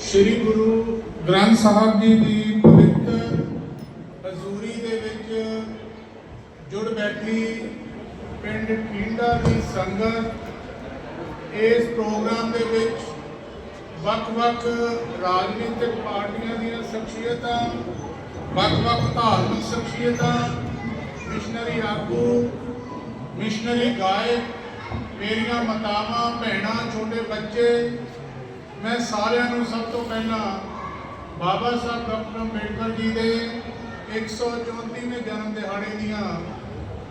ਸ੍ਰੀ ਗੁਰੂ ਗ੍ਰੰਥ ਸਾਹਿਬ ਜੀ ਦੀ ਪਵਿੱਤਰ ਹਜ਼ੂਰੀ ਦੇ ਵਿੱਚ ਜੁੜ ਬੈਠੀ ਪਿੰਡ ਕੀਂਡਾ ਦੀ ਸੰਗਤ, ਇਸ ਪ੍ਰੋਗਰਾਮ ਦੇ ਵਿੱਚ ਵੱਖ-ਵੱਖ ਰਾਜਨੀਤਿਕ ਪਾਰਟੀਆਂ ਦੀਆਂ ਸ਼ਖਸੀਅਤਾਂ, ਵੱਖ-ਵੱਖ ਧਾਰਮਿਕ ਸ਼ਖਸੀਅਤਾਂ, ਮਿਸ਼ਨਰੀ ਆਗੂ, ਮਿਸ਼ਨਰੀ ਗਾਇਕ ਮੇਰੀਆਂ ਮਾਤਾਵਾਂ, ਭੈਣਾਂ, ਛੋਟੇ ਬੱਚੇ, ਮੈਂ ਸਾਰਿਆਂ ਨੂੰ ਸਭ ਤੋਂ ਪਹਿਲਾਂ ਬਾਬਾ ਸਾਹਿਬ ਡਾਕਟਰ ਅੰਬੇਡਕਰ ਜੀ ਦੇ 134ਵੇਂ ਜਨਮ ਦਿਹਾੜੇ ਦੀਆਂ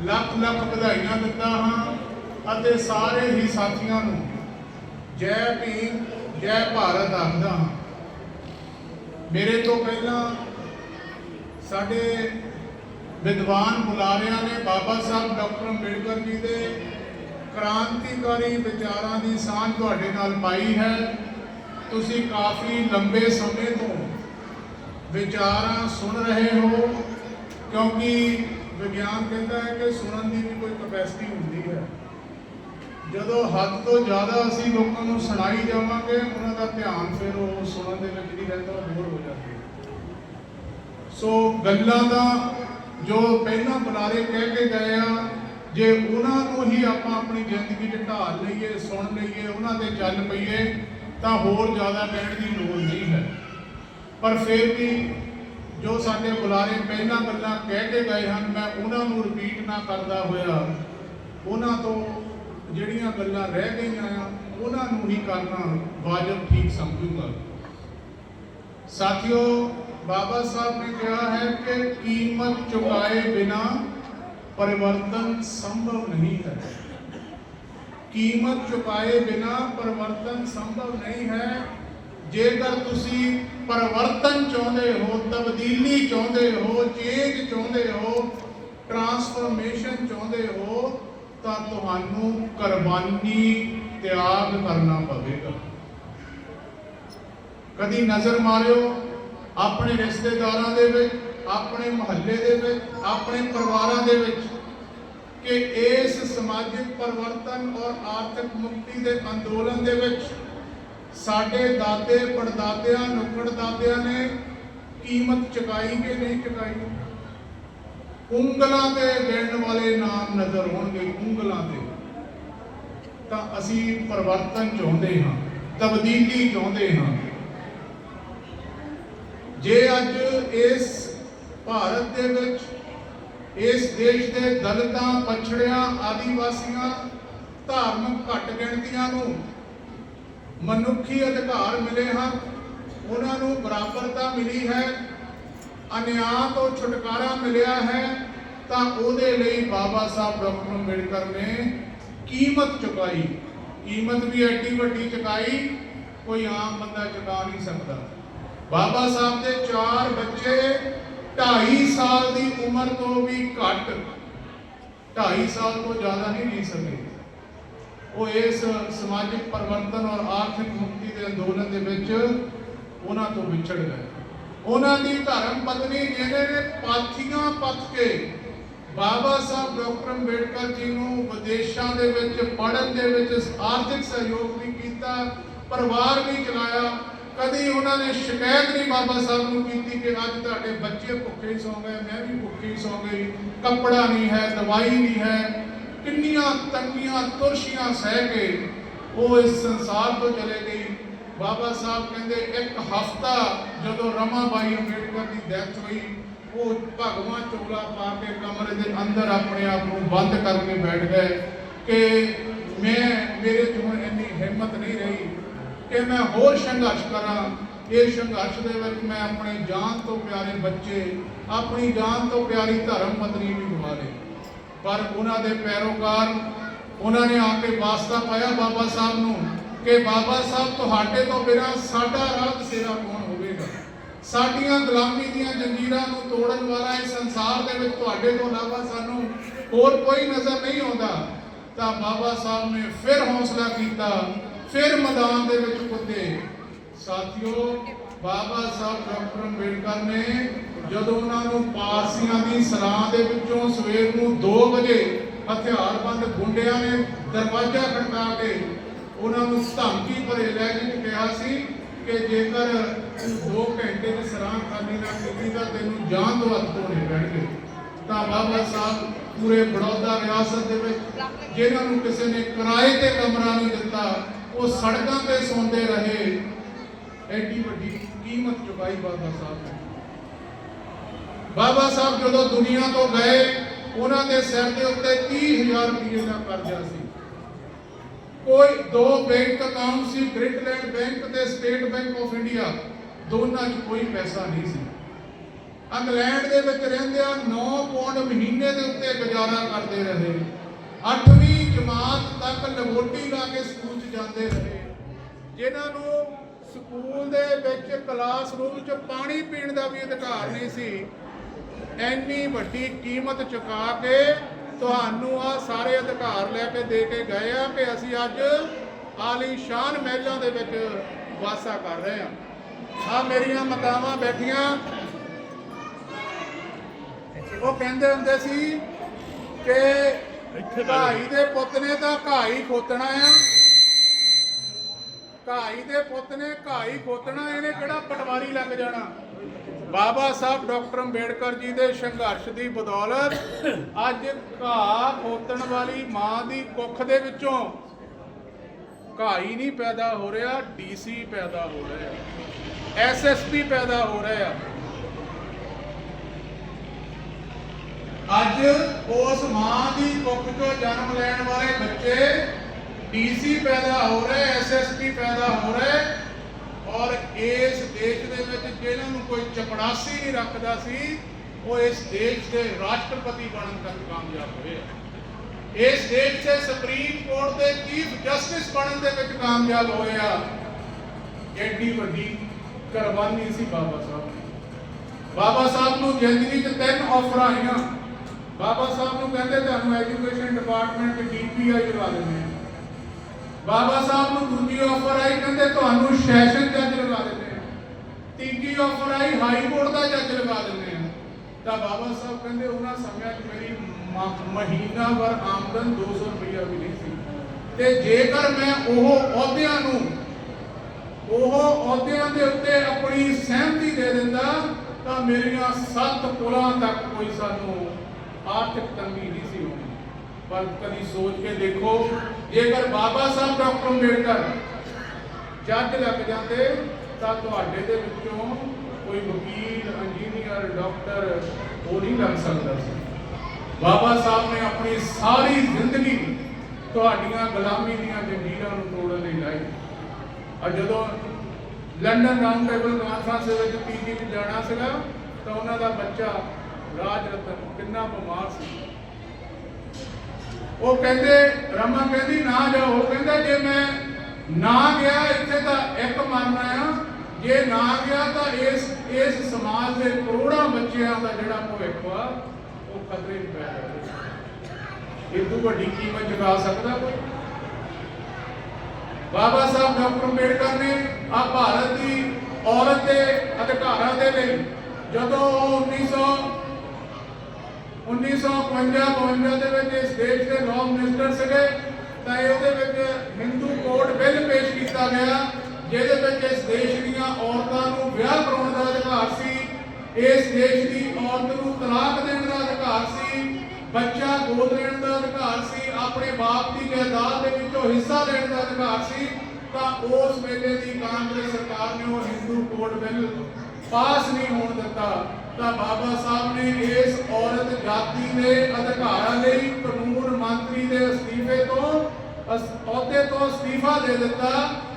ਲੱਖ ਲੱਖ ਵਧਾਈਆਂ ਦਿੰਦਾ ਹਾਂ ਅਤੇ ਸਾਰੇ ਹੀ ਸਾਥੀਆਂ ਨੂੰ ਜੈ ਭੀਮ, ਜੈ ਭਾਰਤ ਆਖਦਾ ਹਾਂ। ਮੇਰੇ ਤੋਂ ਪਹਿਲਾਂ ਸਾਡੇ ਵਿਦਵਾਨ ਬੁਲਾਰਿਆਂ ਨੇ ਬਾਬਾ ਸਾਹਿਬ ਡਾਕਟਰ ਅੰਬੇਡਕਰ ਜੀ ਦੇ ਕ੍ਰਾਂਤੀਕਾਰੀ ਵਿਚਾਰਾਂ ਦੀ ਸਾਂਝ ਤੁਹਾਡੇ ਨਾਲ ਪਾਈ ਹੈ। ਤੁਸੀਂ ਕਾਫੀ ਲੰਬੇ ਸਮੇਂ ਤੋਂ ਵਿਚਾਰਾਂ ਸੁਣ ਰਹੇ ਹੋ, ਕਿਉਂਕਿ ਵਿਗਿਆਨ ਕਹਿੰਦਾ ਹੈ ਕਿ ਸੁਣਨ ਦੀ ਵੀ ਕੋਈ ਕਪੈਸਿਟੀ ਹੁੰਦੀ ਹੈ। ਜਦੋਂ ਹੱਦ ਤੋਂ ਜ਼ਿਆਦਾ ਅਸੀਂ ਲੋਕਾਂ ਨੂੰ ਸੁਣਾਈ ਜਾਵਾਂਗੇ, ਉਹਨਾਂ ਦਾ ਧਿਆਨ ਫਿਰ ਉਹ ਸੁਣਨ ਦੇ ਵਿੱਚ ਨਹੀਂ ਰਹਿੰਦਾ, ਉਹ ਬੋਰ ਹੋ ਜਾਂਦੇ ਸੋ ਗੱਲਾਂ ਦਾ ਜੋ ਪਹਿਲਾਂ ਬੁਲਾਰੇ ਕਹਿ ਕੇ ਗਏ ਆ ਜੇ ਉਹਨਾਂ ਨੂੰ ਹੀ ਆਪਾਂ ਆਪਣੀ ਜ਼ਿੰਦਗੀ 'ਚ ਢਾਲ ਲਈਏ, ਸੁਣ ਲਈਏ, ਉਹਨਾਂ ਤੇ ਚੱਲ ਪਈਏ, ਤਾਂ ਹੋਰ ਜ਼ਿਆਦਾ ਕਹਿਣ ਦੀ ਲੋੜ ਨਹੀਂ ਹੈ। ਪਰ ਫਿਰ ਵੀ ਜੋ ਸਾਡੇ ਬੁਲਾਰੇ ਪਹਿਲਾਂ ਗੱਲਾਂ ਕਹਿ ਕੇ ਗਏ ਹਨ, ਮੈਂ ਉਹਨਾਂ ਨੂੰ ਰਿਪੀਟ ਨਾ ਕਰਦਾ ਹੋਇਆ, ਉਹਨਾਂ ਤੋਂ ਜਿਹੜੀਆਂ ਗੱਲਾਂ ਰਹਿ ਗਈਆਂ ਆ, ਉਹਨਾਂ ਨੂੰ ਹੀ ਕਰਨਾ ਵਾਜਬ ਠੀਕ ਸਮਝੂਗਾ। ਸਾਥੀਓ, ਬਾਬਾ ਸਾਹਿਬ ਨੇ ਕਿਹਾ ਹੈ ਕਿ ਕੀਮਤ ਚੁਕਾਏ ਬਿਨਾ ਪਰਿਵਰਤਨ ਸੰਭਵ ਨਹੀਂ ਹੈ। ਕੀਮਤ ਚੁਕਾਏ ਬਿਨਾ ਪਰਿਵਰਤਨ ਸੰਭਵ ਨਹੀਂ ਹੈ। ਜੇਕਰ ਤੁਸੀਂ ਪਰਿਵਰਤਨ ਚਾਹੁੰਦੇ ਹੋ, ਤਬਦੀਲੀ ਚਾਹੁੰਦੇ ਹੋ, ਚੇਂਜ ਚਾਹੁੰਦੇ ਹੋ, ਟਰਾਂਸਫਰਮੇਸ਼ਨ ਚਾਹੁੰਦੇ ਹੋ, ਤਾਂ ਤੁਹਾਨੂੰ ਕੁਰਬਾਨੀ ਤਿਆਗ ਕਰਨਾ ਪਵੇਗਾ। ਕਦੀ ਨਜ਼ਰ ਮਾਰਿਓ ਆਪਣੇ ਰਿਸ਼ਤੇਦਾਰਾਂ ਦੇ ਵਿੱਚ, ਆਪਣੇ ਮੁਹੱਲੇ ਦੇ ਵਿੱਚ, ਆਪਣੇ ਪਰਿਵਾਰਾਂ ਦੇ ਵਿੱਚ ਕਿ ਇਸ ਸਮਾਜਿਕ ਪਰਿਵਰਤਨ ਔਰ ਆਰਥਿਕ ਮੁਕਤੀ ਦੇ ਅੰਦੋਲਨ ਦੇ ਵਿੱਚ ਸਾਡੇ ਦਾਦੇ ਪੜਦਾਦਿਆਂ ਨੁਕੜ ਦਾਦਿਆਂ ਨੇ ਕੀਮਤ ਚੁਕਾਈ ਕਿ ਨਹੀਂ ਚੁਕਾਈ? ਉਂਗਲਾਂ ਤੇ ਗਿਣਨ ਵਾਲੇ ਨਾਮ ਨਜ਼ਰ ਹੋਣਗੇ ਉਂਗਲਾਂ ਤੇ। ਤਾਂ ਅਸੀਂ ਪਰਿਵਰਤਨ ਚਾਹੁੰਦੇ ਹਾਂ, ਤਬਦੀਲੀ ਚਾਹੁੰਦੇ ਹਾਂ। ਜੇ ਅੱਜ ਇਸ ਭਾਰਤ ਦੇ ਵਿੱਚ, ਇਸ ਦੇਸ਼ ਦੇ ਦਲਿਤਾਂ, ਪਛੜਿਆਂ, ਆਦੀਵਾਸੀਆਂ ਧਾਰਮਿਕ ਘੱਟ ਗਿਣਤੀਆਂ ਨੂੰ ਮਨੁੱਖੀ ਅਧਿਕਾਰ ਮਿਲੇ ਹਨ, ਉਹਨਾਂ ਨੂੰ ਬਰਾਬਰਤਾ ਮਿਲੀ ਹੈ, ਅਨਿਆਂ ਤੋਂ ਛੁਟਕਾਰਾ ਮਿਲਿਆ ਹੈ, ਤਾਂ ਉਹਦੇ ਲਈ ਬਾਬਾ ਸਾਹਿਬ ਡਾਕਟਰ ਅੰਬੇਡਕਰ ਨੇ ਕੀਮਤ ਚੁਕਾਈ। ਕੀਮਤ ਵੀ ਐਡੀ ਵੱਡੀ ਚੁਕਾਈ, ਕੋਈ ਆਮ ਬੰਦਾ ਚੁਕਾ ਨਹੀਂ ਸਕਦਾ। ਬਾਬਾ ਸਾਹਿਬ ਦੇ ਚਾਰ ਬੱਚੇ 2.5 ਸਾਲ ਦੀ ਉਮਰ ਤੋਂ ਵੀ ਘੱਟ 2.5 ਸਾਲ ਤੋਂ ਜ਼ਿਆਦਾ ਨਹੀਂ ਜੀ ਸਕੇ ਉਹ ਇਸ ਸਮਾਜਿਕ ਪਰਿਵਰਤਨ ਔਰ ਆਰਥਿਕ ਮੁਕਤੀ ਦੇ ਅੰਦੋਲਨ ਦੇ ਵਿੱਚ ਉਹਨਾਂ ਤੋਂ ਵਿਛੜ ਗਏ। ਉਹਨਾਂ ਦੀ ਧਰਮ ਪਤਨੀ ਜਿਹਨੇ ਨੇ ਪਾਥੀਆਂ ਪੱਥ ਕੇ ਬਾਬਾ ਸਾਹਿਬ ਡਾਕਟਰ ਅੰਬੇਡਕਰ ਜੀ ਨੂੰ ਵਿਦੇਸ਼ਾਂ ਦੇ ਵਿੱਚ ਪੜ੍ਹਨ ਦੇ ਵਿੱਚ ਆਰਥਿਕ ਸਹਿਯੋਗ ਵੀ ਕੀਤਾ, ਪਰਿਵਾਰ ਵੀ ਚਲਾਇਆ ਕਦੀ ਉਹਨਾਂ ਨੇ ਸ਼ਿਕਾਇਤ ਨਹੀਂ ਬਾਬਾ ਸਾਹਿਬ ਨੂੰ ਕੀਤੀ ਕਿ ਅੱਜ ਤੁਹਾਡੇ ਬੱਚੇ ਭੁੱਖੇ ਸੌ ਗਏ, ਮੈਂ ਵੀ ਭੁੱਖੀ ਸੌ ਗਈ, ਕੱਪੜਾ ਨਹੀਂ ਹੈ, ਦਵਾਈ ਨਹੀਂ ਹੈ। ਕਿੰਨੀਆਂ ਤੰਗੀਆਂ, ਤੁਰਸ਼ੀਆਂ ਸਹਿ ਕੇ ਉਹ ਇਸ ਸੰਸਾਰ ਤੋਂ ਚਲੇ ਗਈ। ਬਾਬਾ ਸਾਹਿਬ ਕਹਿੰਦੇ, ਇੱਕ ਹਫਤਾ ਜਦੋਂ ਰਮਾਬਾਈ ਅੰਬੇਡਕਰ ਦੀ ਡੈਥ ਹੋਈ, ਉਹ ਭਗਵਾਨ ਚੋਲਾ ਪਾ ਕੇ ਕਮਰੇ ਦੇ ਅੰਦਰ ਆਪਣੇ ਆਪ ਨੂੰ ਬੰਦ ਕਰਕੇ ਬੈਠ ਗਏ ਕਿ ਮੈਂ, ਮੇਰੇ ਤੋਂ ਇੰਨੀ ਹਿੰਮਤ ਨਹੀਂ ਰਹੀ। ਕਿ ਮੈਂ ਹੋਰ ਸੰਘਰਸ਼ ਕਰਾਂ, ਇਹ ਸੰਘਰਸ਼ ਦੇ ਵਿੱਚ ਮੈਂ ਆਪਣੇ ਜਾਨ ਤੋਂ ਪਿਆਰੇ ਬੱਚੇ, ਆਪਣੀ ਜਾਨ ਤੋਂ ਪਿਆਰੀ ਧਰਮ ਪਤਨੀ ਵੀ ਗਵਾ ਲਈ ਪਰ ਉਹਨਾਂ ਦੇ ਪੈਰੋਕਾਰ, ਉਹਨਾਂ ਨੇ ਆ ਕੇ ਵਾਸਤਾ ਪਾਇਆ ਬਾਬਾ ਸਾਹਿਬ ਨੂੰ ਕਿ ਬਾਬਾ ਸਾਹਿਬ ਤੁਹਾਡੇ ਤੋਂ ਬਿਨਾਂ ਸਾਡਾ ਰਾਹ ਸੇਰਾ ਕੌਣ ਹੋਵੇਗਾ? ਸਾਡੀਆਂ ਗੁਲਾਮੀ ਦੀਆਂ ਜੰਜੀਰਾਂ ਨੂੰ ਤੋੜਨ ਵਾਲਾ ਇਸ ਸੰਸਾਰ ਦੇ ਵਿੱਚ ਤੁਹਾਡੇ ਤੋਂ ਇਲਾਵਾ ਸਾਨੂੰ ਹੋਰ ਕੋਈ ਨਜ਼ਰ ਨਹੀਂ ਆਉਂਦਾ। ਤਾਂ ਬਾਬਾ ਸਾਹਿਬ ਨੇ ਫਿਰ ਹੌਸਲਾ ਕੀਤਾ ਫਿਰ ਮੈਦਾਨ ਦੇ ਵਿੱਚ ਕੁੱਦੇ ਸਾਥੀਓ, ਬਾਬਾ ਸਾਹਿਬ ਡਾਕਟਰ ਅੰਬੇਡਕਰ ਨੇ ਜਦੋਂ ਉਹਨਾਂ ਨੂੰ ਪਾਰਸੀਆਂ ਦੀ ਸਰਾਂ ਦੇ ਵਿੱਚੋਂ ਸਵੇਰ ਨੂੰ 2 ਵਜੇ ਹਥਿਆਰਬੰਦ ਗੁੰਡਿਆਂ ਨੇ ਦਰਵਾਜ਼ਾ ਖੜਕਾ ਕੇ ਉਹਨਾਂ ਨੂੰ ਧਮਕੀ ਭਰੇ ਲਹਿਜੇ 'ਚ ਕਿਹਾ ਸੀ ਕਿ ਜੇਕਰ ਤੂੰ 2 ਘੰਟੇ ਦੀ ਸਰਾਂ ਖਾਲੀ ਨਾ ਕੀਤੀ ਤਾਂ ਤੈਨੂੰ ਜਾਨ ਤੋਂ ਹੱਥ ਧੋਣੇ ਪੈਣਗੇ। ਤਾਂ ਬਾਬਾ ਸਾਹਿਬ ਪੂਰੇ ਬੜੌਦਾ ਰਿਆਸਤ ਦੇ ਵਿੱਚ ਜਿਹਨਾਂ ਨੂੰ ਕਿਸੇ ਨੇ ਕਿਰਾਏ ਤੇ ਕਮਰਾ ਨਹੀਂ ਦਿੱਤਾ ਉਹ ਸੜਕਾਂ ਤੇ ਸੌਂਦੇ ਰਹੇ। ਐਡੀ ਵੱਡੀ ਕੀਮਤ ਚੁਕਾਈ ਬਾਬਾ ਸਾਹਿਬ ਨੇ। ਬਾਬਾ ਸਾਹਿਬ ਜਦੋਂ ਦੁਨੀਆ ਤੋਂ ਗਏ, ਉਹਨਾਂ ਦੇ ਸਿਰ ਦੇ ਉੱਤੇ 30000 ਰੁਪਏ ਦਾ ਕਰਜ਼ਾ ਸੀ। ਕੋਈ ਦੋ ਬੈਂਕ ਅਕਾਊਂਟ ਸੀ, ਗ੍ਰਿਟਲੈਂਡ ਬੈਂਕ ਤੇ ਸਟੇਟ ਬੈਂਕ ਆਫ ਇੰਡੀਆ। ਦੋਨਾਂ 'ਚ ਕੋਈ ਪੈਸਾ ਨਹੀਂ ਸੀ। ਇੰਗਲੈਂਡ ਦੇ ਵਿੱਚ ਰਹਿੰਦਿਆਂ 9 ਪੌਂਡ ਮਹੀਨੇ ਦੇ ਉੱਤੇ ਗੁਜ਼ਾਰਾ ਕਰਦੇ ਰਹੇ। 8ਵੀਂ ਜਮਾਤ ਤੱਕ ਲੰਗੋਟੀ ਲਾ ਕੇ ਸਕੂਲ 'ਚ ਜਾਂਦੇ ਰਹੇ। ਜਿਨ੍ਹਾਂ ਨੂੰ ਸਕੂਲ ਦੇ ਵਿੱਚ ਕਲਾਸਰੂਮ 'ਚ ਪਾਣੀ ਪੀਣ ਦਾ ਵੀ ਅਧਿਕਾਰ ਨਹੀਂ ਸੀ ਐਨੀ ਵੱਡੀ ਕੀਮਤ ਚੁਕਾ ਕੇ ਤੁਹਾਨੂੰ ਆ ਸਾਰੇ ਅਧਿਕਾਰ ਲੈ ਕੇ ਦੇ ਕੇ ਗਏ ਆ ਕਿ ਅਸੀਂ ਅੱਜ ਆਲੀਸ਼ਾਨ ਮਹਿਲਾਂ ਦੇ ਵਿੱਚ ਵਾਸਾ ਕਰ ਰਹੇ ਆ ਆ ਮੇਰੀਆਂ ਮਾਤਾਵਾਂ ਬੈਠੀਆਂ। ਉਹ ਕਹਿੰਦੇ ਹੁੰਦੇ ਸੀ ਕਿ ਭਾਈ ਦੇ ਪੁੱਤ ਨੇ ਤਾਂ ਘਾਈ ਖੋਤਣਾ ਆ। ਘਾਈ ਦੇ ਪੁੱਤ ਨੇ ਘਾਈ ਖੋਤਣਾ ਇਹਨੇ ਕਿਹੜਾ ਪਟਵਾਰੀ ਲੱਗ ਜਾਣਾ? ਬਾਬਾ ਸਾਹਿਬ ਡਾਕਟਰ ਅੰਬੇਡਕਰ ਜੀ ਦੇ ਸੰਘਰਸ਼ ਦੀ ਬਦੌਲਤ ਅੱਜ ਘਾਹ ਖੋਤਣ ਵਾਲੀ ਮਾਂ ਦੀ ਕੁੱਖ ਦੇ ਵਿੱਚੋਂ ਘਾਈ ਨਹੀਂ ਪੈਦਾ ਹੋ ਰਿਹਾ ਡੀਸੀ ਪੈਦਾ ਹੋ ਰਿਹਾ ਐਸਐਸਪੀ ਪੈਦਾ ਹੋ ਰਿਹਾ। ਅੱਜ ਉਸ ਮਾਂ ਦੀ ਕੁੱਖ ਤੋਂ ਜਨਮ ਲੈਣ ਵਾਲੇ ਬੱਚੇ ਡੀਸੀ ਪੈਦਾ ਹੋ ਰਹੇ ਐਸਐਸਪੀ ਪੈਦਾ ਹੋ ਰਹੇ ਔਰ ਇਸ ਦੇਸ਼ ਦੇ ਵਿੱਚ ਜਿਹਨਾਂ ਨੂੰ ਕੋਈ ਚਪੜਾਸੀ ਨਹੀਂ ਰੱਖਦਾ ਸੀ, ਉਹ ਇਸ ਦੇਸ਼ ਦੇ ਰਾਸ਼ਟਰਪਤੀ ਬਣਨ ਤੱਕ ਕਾਮਯਾਬ ਹੋਏ ਇਸ ਦੇਸ਼ ਦੇ ਸੁਪਰੀਮ ਕੋਰਟ ਦੇ ਚੀਫ ਜਸਟਿਸ ਬਣਨ ਦੇ ਵਿੱਚ ਕਾਮਯਾਬ ਹੋਏ ਆ। ਐਡੀ ਵੱਡੀ ਕੁਰਬਾਨੀ ਸੀ ਬਾਬਾ ਸਾਹਿਬ ਦੀ। ਬਾਬਾ ਸਾਹਿਬ ਨੂੰ ਜ਼ਿੰਦਗੀ 'ਚ ਤਿੰਨ ਆਫਰਾਂ ਆਈਆਂ। ਬਾਬਾ ਸਾਹਿਬ ਨੂੰ ਕਹਿੰਦੇ ਤੁਹਾਨੂੰ ਐਜੂਕੇਸ਼ਨ ਡਿਪਾਰਟਮੈਂਟ ਡੀਪੀਆਈ ਲਗਾ ਦਿੰਦੇ ਆ ਬਾਬਾ ਸਾਹਿਬ ਨੂੰ ਦੂਜੀ ਆਫਰ ਆਈ, ਕਹਿੰਦੇ ਤੁਹਾਨੂੰ ਸੈਸ਼ਨ ਜੱਜ ਲਗਾ ਦਿੰਦੇ ਆ ਤੀਜੀ ਆਫਰ ਆਈ ਹਾਈ ਕੋਰਟ ਦਾ ਜੱਜ ਲਗਾ ਦਿੰਦੇ ਆ ਤਾਂ ਬਾਬਾ ਸਾਹਿਬ ਕਹਿੰਦੇ ਉਹਨਾਂ ਸਮਿਆਂ 'ਚ ਮੇਰੀ ਮ- ਮਹੀਨਾਵਾਰ ਆਮਦਨ 200 ਰੁਪਇਆ ਵੀ ਨਹੀਂ ਸੀ। ਤੇ ਜੇਕਰ ਮੈਂ ਉਹ ਅਹੁਦਿਆਂ ਨੂੰ, ਉਹ ਅਹੁਦਿਆਂ ਦੇ ਉੱਤੇ ਆਪਣੀ ਸਹਿਮਤੀ ਦੇ ਦਿੰਦਾ, ਤਾਂ ਮੇਰੀਆਂ ਸੱਤ ਪੁਲਾਂ ਤੱਕ ਕੋਈ ਸਾਨੂੰ ਆਰਥਿਕ ਤੰਗੀ ਨਹੀਂ ਸੀ ਹੋਣੀ। ਪਰ ਕਦੀ ਸੋਚ ਕੇ ਦੇਖੋ, ਜੇਕਰ ਬਾਬਾ ਸਾਹਿਬ ਡਾਕਟਰ ਅੰਬੇਡਕਰ ਜੱਜ ਲੱਗ ਜਾਂਦੇ, ਤਾਂ ਤੁਹਾਡੇ ਦੇ ਵਿੱਚੋਂ ਕੋਈ ਵਕੀਲ ਇੰਜੀਨੀਅਰ ਡਾਕਟਰ ਉਹ ਨਹੀਂ ਲੱਗ ਸਕਦਾ ਸੀ। ਬਾਬਾ ਸਾਹਿਬ ਨੇ ਆਪਣੀ ਸਾਰੀ ਜ਼ਿੰਦਗੀ ਤੁਹਾਡੀਆਂ ਗੁਲਾਮੀ ਦੀਆਂ ਜੰਜੀਰਾਂ ਨੂੰ ਤੋੜਨ ਲਈ ਲਾਈ। ਔਰ ਜਦੋਂ ਲੰਡਨ ਰਾਉਂਡ ਟੇਬਲ ਕਾਨਫਰੰਸ ਵਿੱਚ ਪੀਜੀ ਵਿੱਚ ਜਾਣਾ ਸੀਗਾ, ਤਾਂ ਉਹਨਾਂ ਦਾ ਬੱਚਾ ਰਾਜ ਰਤਨ ਕਿੰਨਾ ਬਿਮਾਰ ਸੀ। ਉਹ ਕਹਿੰਦੇ ਰਮਾ ਕਹਿੰਦੀ, ਨਾ ਜਾਓ। ਉਹ ਕਹਿੰਦਾ, ਜੇ ਮੈਂ ਨਾ ਗਿਆ, ਇੱਥੇ ਤਾਂ ਇੱਕ ਮਰਨਾ ਆ ਜੇ ਨਾ ਗਿਆ, ਤਾਂ ਇਸ ਇਸ ਸਮਾਜ ਦੇ ਕਰੋੜਾਂ ਬੱਚਿਆਂ ਦਾ ਜਿਹੜਾ ਭਵਿੱਖ ਆ ਉਹ ਖਤਰੇ 'ਚ ਪੈ ਜਾਵੇਗਾ ਇਹ ਤੋਂ ਵੱਡੀ ਕੀਮਤ ਚੁਕਾ ਸਕਦਾ ਕੋਈ? ਬਾਬਾ ਸਾਹਿਬ ਡਾਕਟਰ ਅੰਬੇਡਕਰ ਨੇ ਆ ਭਾਰਤ ਦੀ ਔਰਤ ਦੇ ਅਧਿਕਾਰਾਂ ਦੇ ਲਈ ਜਦੋਂ ਉਹ 1900 1952 ਦੇ ਵਿੱਚ ਇਸ ਦੇਸ਼ ਦੇ ਲਾਅ ਮਿਨਿਸਟਰ ਸੀਗੇ। ਤਾਂ ਇਹ ਉਹਦੇ ਵਿੱਚ ਹਿੰਦੂ ਕੋਡ ਬਿੱਲ ਪੇਸ਼ ਕੀਤਾ ਗਿਆ, ਜਿਹਦੇ ਵਿੱਚ ਇਸ ਦੇਸ਼ ਦੀਆਂ ਔਰਤਾਂ ਨੂੰ ਵਿਆਹ ਕਰਾਉਣ ਦਾ ਅਧਿਕਾਰ ਸੀ, ਇਸ ਦੇਸ਼ ਦੀ ਔਰਤ ਨੂੰ ਤਲਾਕ ਦੇਣ ਦਾ ਅਧਿਕਾਰ ਸੀ, ਬੱਚਾ ਗੋਦ ਲੈਣ ਦਾ ਅਧਿਕਾਰ ਸੀ, ਆਪਣੇ ਬਾਪ ਦੀ ਜਾਇਦਾਦ ਦੇ ਵਿੱਚੋਂ ਹਿੱਸਾ ਲੈਣ ਦਾ ਅਧਿਕਾਰ ਸੀ, ਤਾਂ ਉਸ ਵੇਲੇ ਦੀ ਕਾਂਗਰਸ ਸਰਕਾਰ ਨੇ ਉਹ ਹਿੰਦੂ ਕੋਡ ਬਿੱਲ ਪਾਸ ਨਹੀਂ ਹੋਣ ਦਿੱਤਾ। ਤਾਂ ਬਾਬਾ ਸਾਹਿਬ ਨੇ ਇਸ ਔਰਤ ਜਾਤੀ ਦੇ ਅਧਿਕਾਰਾਂ ਲਈ ਕਾਨੂੰਨ ਮੰਤਰੀ ਦੇ ਅਸਤੀਫੇ ਤੋਂ ਅਹੁਦੇ ਤੋਂ ਅਸਤੀਫਾ ਦੇ ਦਿੱਤਾ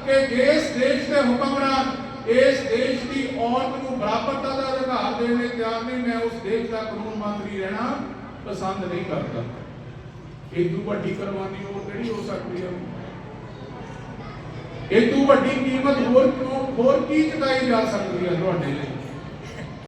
ਕਿ ਜਿਸ ਦੇਸ਼ ਦੇ ਹੁਕਮਰਾਨ, ਇਸ ਦੇਸ਼ ਦੀ ਔਰਤ ਨੂੰ ਬਰਾਬਰਤਾ ਦਾ ਅਧਿਕਾਰ ਦੇਣ ਲਈ ਤਿਆਰ ਨਹੀਂ, ਮੈਂ ਉਸ ਦੇਸ਼ ਦਾ ਕਾਨੂੰਨ ਮੰਤਰੀ ਰਹਿਣਾ ਪਸੰਦ ਨਹੀਂ ਕਰਦਾ। ਇਹ ਤੋਂ ਵੱਡੀ ਕੁਰਬਾਨੀ ਹੋਰ ਕਿਹੜੀ ਹੋ ਸਕਦੀ ਹੈ ਇਹ ਤੋਂ ਵੱਡੀ ਕੀਮਤ ਹੋਰ ਕਿਉਂ, ਹੋਰ ਕੀ ਚੁਕਾਈ ਜਾ ਸਕਦੀ ਹੈ ਤੁਹਾਡੇ ਲਈ?